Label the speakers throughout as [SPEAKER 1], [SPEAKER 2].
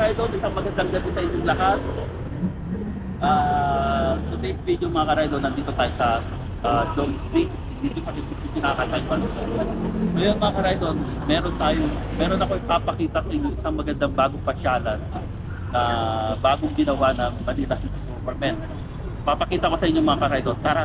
[SPEAKER 1] mga karaydon, isang magandang gabi sa inyong lahat. Ah, today's video mga karaydon, nandito tayo sa uh, John Street. Dito sa pinakataypan. Ngayon mga karaydon, meron tayo, meron ako ipapakita sa inyo isang magandang bagong pasyalan na bagong ginawa ng Manila City Government. Papakita ko sa inyo mga karaydon. Tara!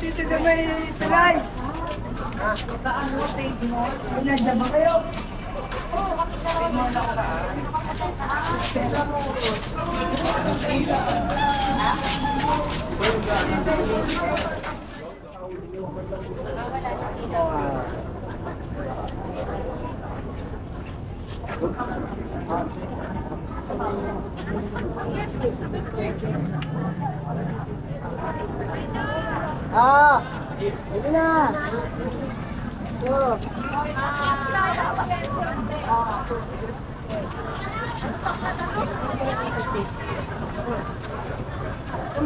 [SPEAKER 2] Dito sa may tulay. Ilan ba kayo? Ah, ito na. 아, 예빈아. 그. 어. 아.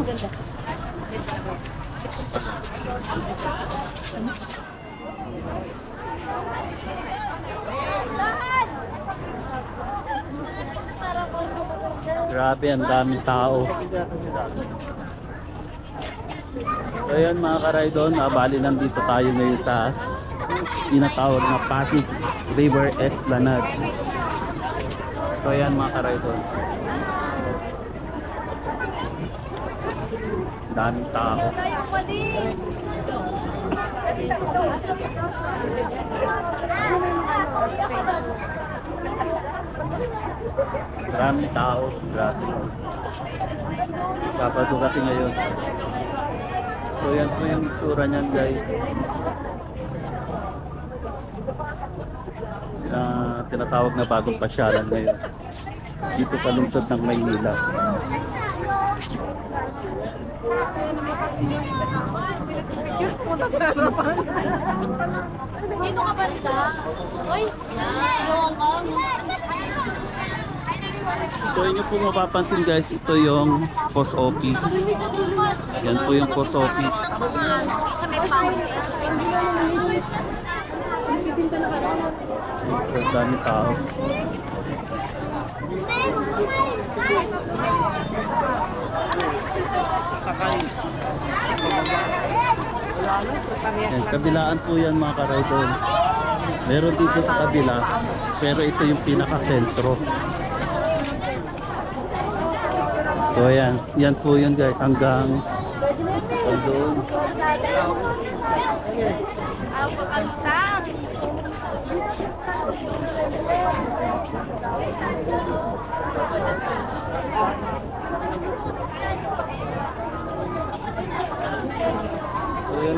[SPEAKER 2] Oh.
[SPEAKER 1] Grabe, ang daming tao. So yun mga karaydon, ah, bali nandito tayo ngayon sa tinatawag na Pasig River Esplanade. So yan mga karaydon. Daming tao. Maraming tao. Grabe. Sabado kasi ngayon. So yan po yung itsura niyan guys. Na tinatawag na bagong pasyalan ngayon. Dito sa lungsod ng Maynila.
[SPEAKER 3] Dito ka ba nila? Uy, yung
[SPEAKER 1] So inyo po mapapansin guys, ito yung post office. Yan po yung post office.
[SPEAKER 3] sa may pound.
[SPEAKER 1] So, dami tao. Yan, kabilaan po yan mga karaydon. Meron dito sa kabila, pero ito yung pinaka-sentro. So yan, yan po yun guys, hanggang doon.
[SPEAKER 3] Ang pakantang.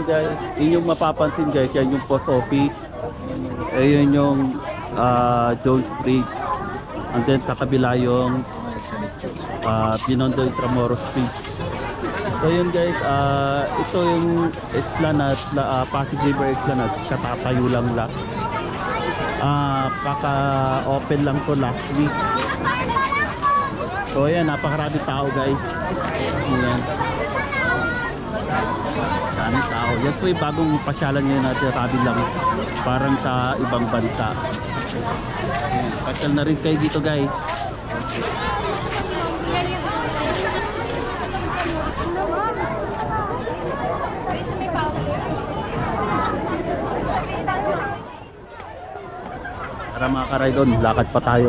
[SPEAKER 1] Guys, yun yung mapapansin guys, yan yung post office. Ayun yung ah, Jones Bridge. And then sa kabila yung uh, Binondo Intramuros Street. So yun guys, ah, ito yung Esplanade, la, ah, Pasig River Esplanade, katatayo lang lang. Ah, paka-open lang to last week. So ayan, napakarami tao guys. Ayan maraming tao. Yan po yung bagong pasyalan ngayon natin sabi lang parang sa ibang bansa. Pasyal na rin kayo dito guys. Tara mga karaydon, lakad pa tayo.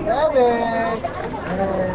[SPEAKER 1] ang dami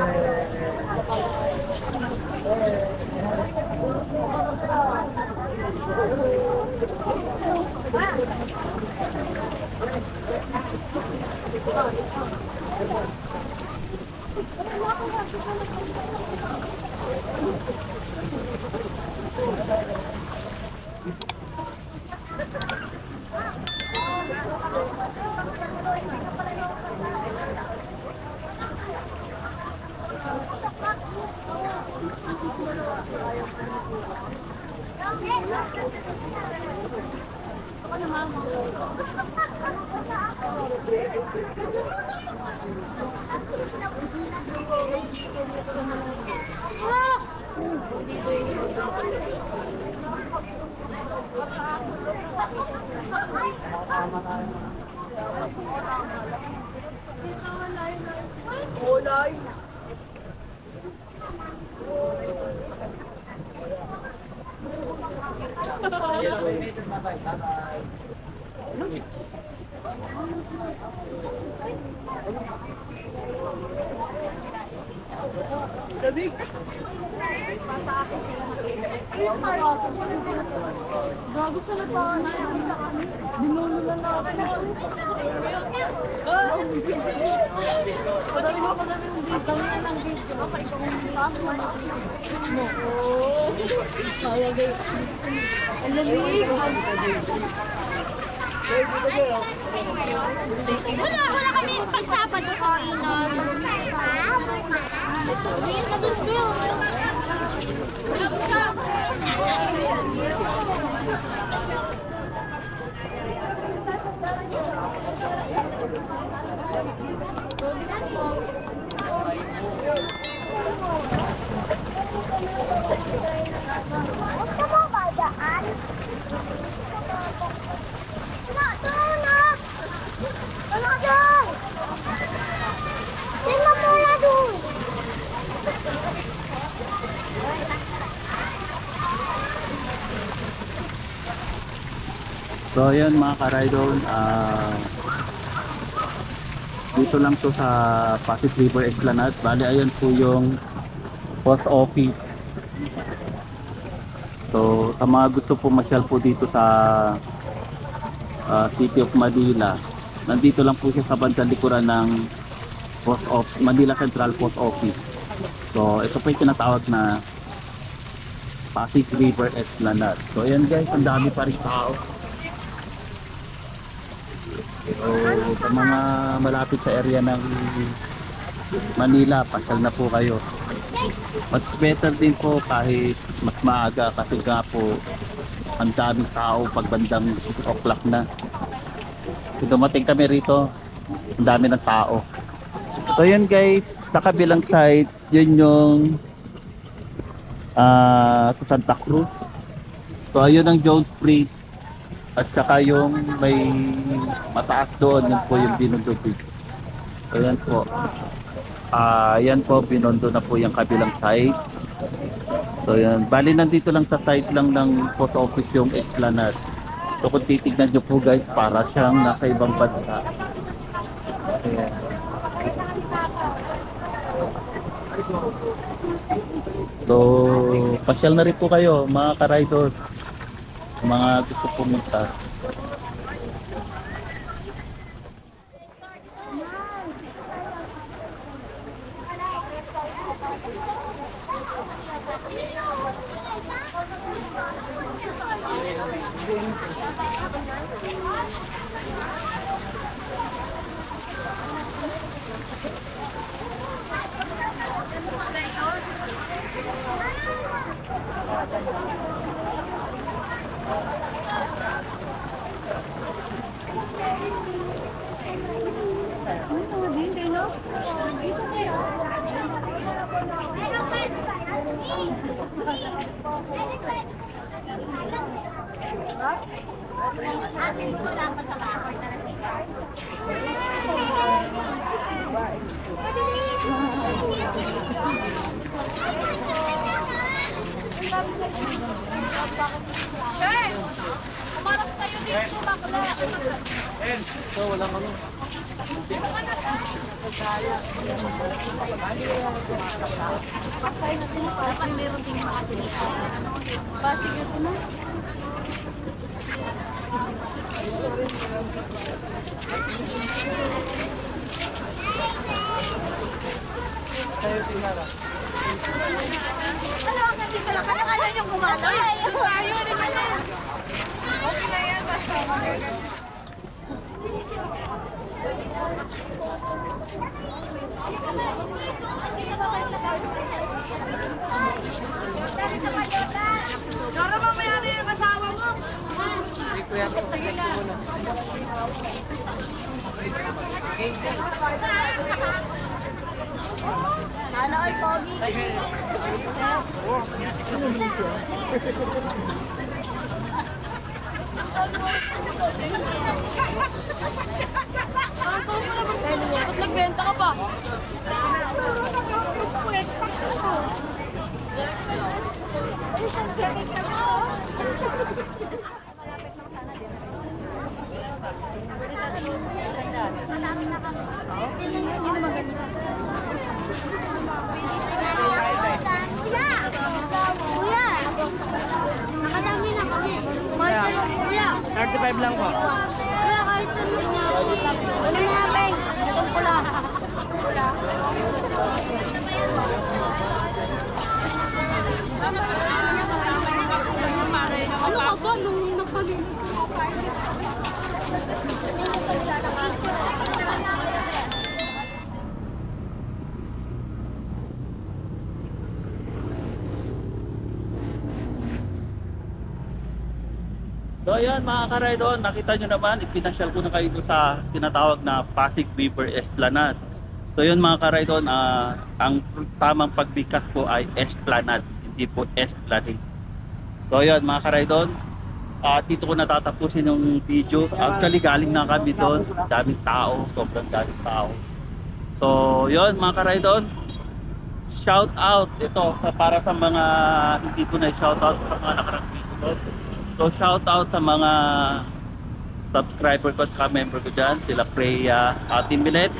[SPEAKER 1] nag-vlog.
[SPEAKER 3] Bago sa natawa na yan. Binulo na natin. Padami mo, padami mo dito. Dami na ng video. Baka ikaw ang lakas mo. Oo. Kaya guys. Ang lamig. Wala, wala kami pagsapad sa kainan. Ayun na doon, Bill.
[SPEAKER 1] So ayan mga ka-Rydon, ah dito lang to sa Pasig River Esplanade. Bali ayan po yung post office. So sa mga gusto po masyal po dito sa ah, City of Manila, nandito lang po siya sa bandang likuran ng post office, Manila Central Post Office. So ito po yung tinatawag na Pasig River Esplanade. So ayan guys, ang dami pa rin tao. So, sa mga malapit sa area ng Manila, pasyal na po kayo. Mas better din po kahit mas maaga kasi nga po ang daming tao pag bandang 6 o'clock na. So, dumating kami rito, ang dami ng tao. So yun guys, sa kabilang side, yun yung ah sa Santa Cruz. So ayun ang Jones Bridge. At saka yung may mataas doon, yun po yung Binondo Bridge. So yan po. Ah, yan po, Binondo na po yung kabilang side. So yan, bali nandito lang sa side lang ng post office yung Esplanade. So kung titignan nyo po guys, para siyang nasa ibang bansa. Ayan. So, pasyal na rin po kayo mga ka-riders mga gusto pumunta.
[SPEAKER 3] Sir! Umarap tayo dito, bakla. Dapat meron din mga dito. Basig na ito na. Thank you. Sana all pogi. Ba't nagbenta ka pa?
[SPEAKER 4] Kuya! Kuya! Nakadami na kami. Saan, kuya.
[SPEAKER 2] 35 lang po.
[SPEAKER 4] Kuya, kahit mo niya. Ano mga peng? Itong pula.
[SPEAKER 3] Ano
[SPEAKER 1] So ayan mga karaydon, nakita nyo naman, ipinasyal ko na kayo doon sa tinatawag na Pasig River Esplanade. So yun mga karaydon, ah, ang tamang pagbigkas po ay Esplanade, hindi po Esplanade. So yun mga karaydon, ah, dito ko natatapusin yung video. Actually galing na kami doon, daming tao, sobrang daming tao. So yun mga karaydon, shout out ito sa para sa mga hindi ko na shout out sa mga nakarang video. So shout out sa mga subscriber ko at member ko dyan, sila Freya, Ate Milet,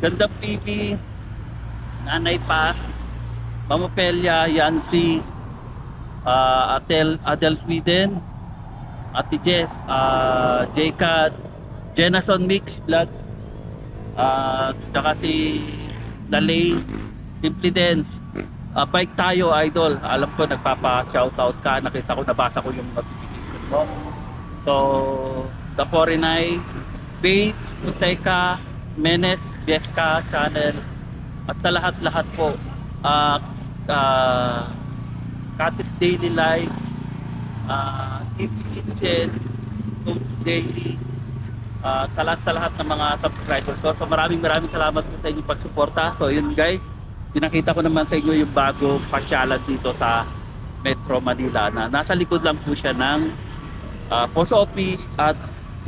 [SPEAKER 1] Ganda PB, Nanay Pa, Mama Pelia, Yancy, uh, Adel, Adel Sweden, Ate Jess, uh, J-Cat, Jenason Mix Vlog, uh, tsaka si Dalay, Simply Dance, uh, bike tayo idol. Alam ko nagpapa-shoutout ka, nakita ko nabasa ko yung notification mo. So, The Foreignay, Bates, Museka, Menes, Bieska channel at sa lahat-lahat po uh, uh, Katis Daily Life uh, Tips Kitchen Coach Daily uh, sa lahat sa lahat ng mga subscribers ko. So maraming maraming salamat po sa inyong pagsuporta. So yun guys, pinakita ko naman sa inyo yung bago pasyalan dito sa Metro Manila na nasa likod lang po siya ng uh, post office at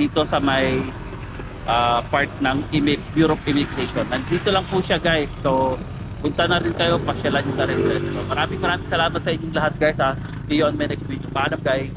[SPEAKER 1] dito sa may uh, part ng Imi- Bureau of Immigration. Nandito lang po siya guys. So punta na rin kayo, pasyalan nyo na rin. So, maraming maraming salamat sa inyong lahat guys ha. See you on my next video. Paalam guys.